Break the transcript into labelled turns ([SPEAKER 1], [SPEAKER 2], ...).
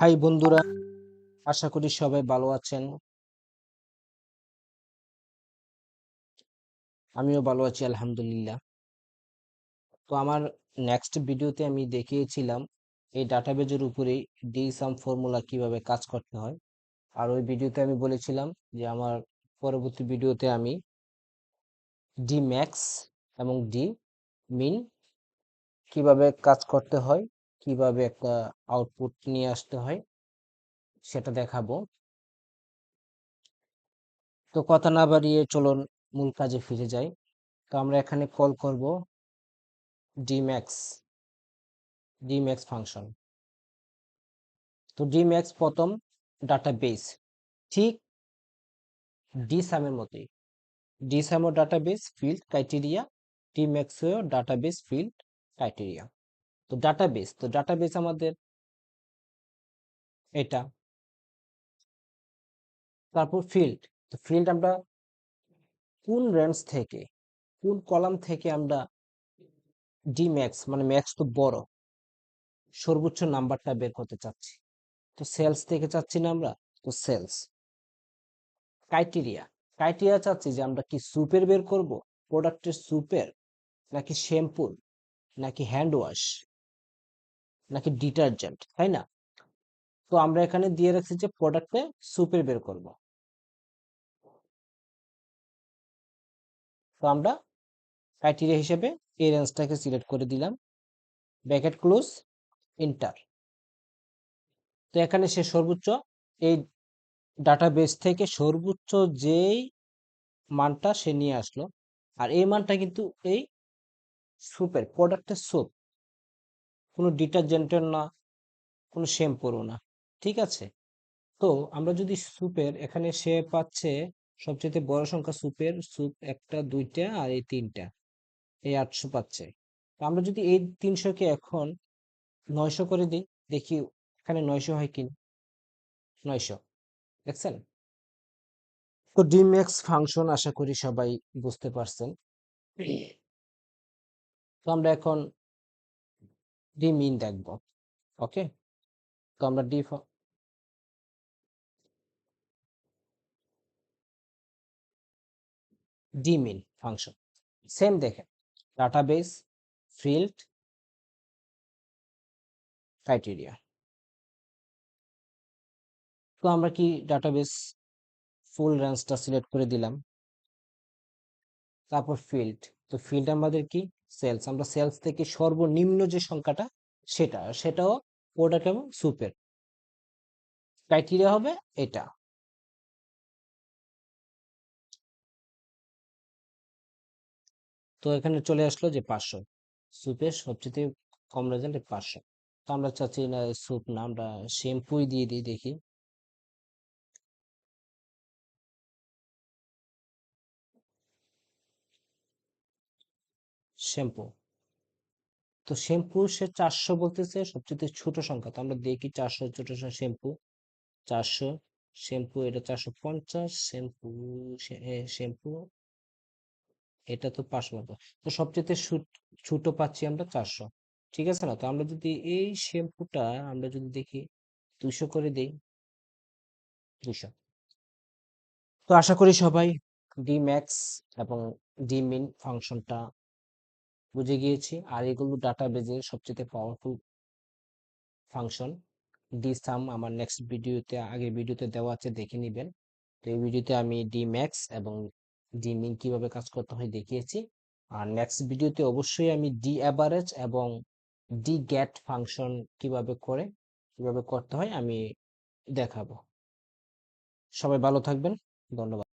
[SPEAKER 1] High বন্ধুরা, আশা করি সবাই ভালো আছেন। আমিও ভালো আছি, আলহামদুলিল্লাহ। তো আমার নেক্সট ভিডিওতে আমি দেখিয়েছিলাম এই ডাটাবেজের উপরে ডি সাম ফর্মুলা কীভাবে কাজ করতে হয়। আর ওই ভিডিওতে আমি বলেছিলাম যে আমার পরবর্তী ভিডিওতে আমি ডি ম্যাক্স এবং ডি মিন কীভাবে কাজ করতে হয়। কীভাবে একটা আউটপুট নিয়ে আসতে হয়, সেটা দেখাবো। তো কথা না বাড়িয়ে চলুন মূল কাজে ফিরে যাই। তো আমরা এখানে কল করব ডিম্যাক্স ডিম্যাক্স ফাংশন তো ডিম্যাক্স প্রথম ডাটাবেস ঠিক ডিসামের মতোই। ডিসামও ডাটাবেস ফিল্ড ক্রাইটেরিয়া ডিম্যাক্সও ডাটাবেস ফিল্ড ক্রাইটেরিয়া তো ডাটাবেস তো ডাটাবেস আমাদের এটা। তারপর ফিল্ড তো ফিল্ড আমরা কোন রেঞ্জ থেকে, কোন কলাম থেকে আমরা ডি ম্যাক্স মানে ম্যাক্স তো বড়, সর্বোচ্চ নাম্বারটা বের করতে চাচ্ছি। তো সেলস থেকে চাচ্ছি না আমরা, তো সেলস ক্রাইটেরিয়া ক্রাইটেরিয়া চাচ্ছি যে আমরা কি সুপের বের করব প্রোডাক্টের সুপের নাকি শ্যাম্পুর নাকি হ্যান্ড ওয়াশ নাকি ডিটারজেন্ট তাই না? তো আমরা এখানে দিয়ে রাখছি যে প্রোডাক্টে সুপের বের করব। তো আমরা ক্রাইটেরিয়া হিসেবে এই রেঞ্জটাকে সিলেক্ট করে দিলাম। ব্র্যাকেট ক্লোজ ইন্টার তো এখানে সে সর্বোচ্চ এই ডাটাবেস থেকে সর্বোচ্চ যেই মানটা সে নিয়ে আসলো, আর এই মানটা কিন্তু এই সুপের প্রোডাক্টের সুপ কোনো ডিটারজেন্টের না, কোনো শ্যাম্পুরও না, ঠিক আছে? তো আমরা যদি সুপের এখানে সে পাচ্ছে সবচেয়ে বড় সংখ্যা সুপের সুপ একটা, দুইটা আর এই তিনটা, এই আটশো পাচ্ছে। আমরা যদি এই তিনশোকে এখন নয়শো করে দিই, দেখি এখানে নয়শো হয় কি নয়শো, দেখছেন? তো ডিম্যাক্স ফাংশন আশা করি সবাই বুঝতে পারছেন। তো আমরা এখন ডি মিন দেখব ওকে তো আমরা D D min function same দেখেন ডাটাবেস ফিল্ড ক্রাইটেরিয়া তো আমরা কি ডাটাবেস ফুল রেঞ্জটা সিলেক্ট করে দিলাম? তারপর ফিল্ড তো ফিল্ড আমাদের কি? সেলস আমরা সেলস থেকে সর্বনিম্ন যে সংখ্যাটা, সেটা, সেটাও প্রোডাক্ট এবং সুপের ক্রাইটেরিয়া হবে এটা। তো এখানে চলে আসলো যে পাঁচশো। সুপের সবচেয়ে কম রেজাল্ট পাঁচশো। তো আমরা চাচ্ছি না স্যুপ না, আমরা শ্যাম্পুই দিয়ে দিই, দেখি। শ্যাম্পু। তো শ্যাম্পু সে চারশো বলতেছে, সবচেয়ে ছোট সংখ্যা। তো আমরা দেখি চারশো, ছোট শ্যাম্পু। চারশো, শ্যাম্পু, এটা চারশো পঞ্চাশ, শ্যাম্পু শ্যাম্পু। এটা তো পাঁচশো মতো। তো সবচেয়ে ছোট পাচ্ছি আমরা চারশো। ঠিক আছে না? তো আমরা যদি এই শ্যাম্পুটা আমরা যদি দেখি দুশো করে দিই দুশো তো আশা করি সবাই ডি ম্যাক্স এবং ডি মিন ফাংশনটা বুঝে গিয়েছি। আর এগুলো ডাটা বেজের সবচেয়ে পাওয়ারফুল ফাংশন ডি সাম আমার নেক্সট ভিডিওতে আগে ভিডিওতে দেওয়া আছে, দেখে নেবেন। তো এই ভিডিওতে আমি ডি ম্যাক্স এবং ডি মিন কীভাবে কাজ করতে হয় দেখিয়েছি। আর নেক্সট ভিডিওতে অবশ্যই আমি ডি অ্যাভারেজ এবং ডি গ্যাট ফাংশন কীভাবে করে, কীভাবে করতে হয় আমি দেখাবো। সবাই ভালো থাকবেন। ধন্যবাদ।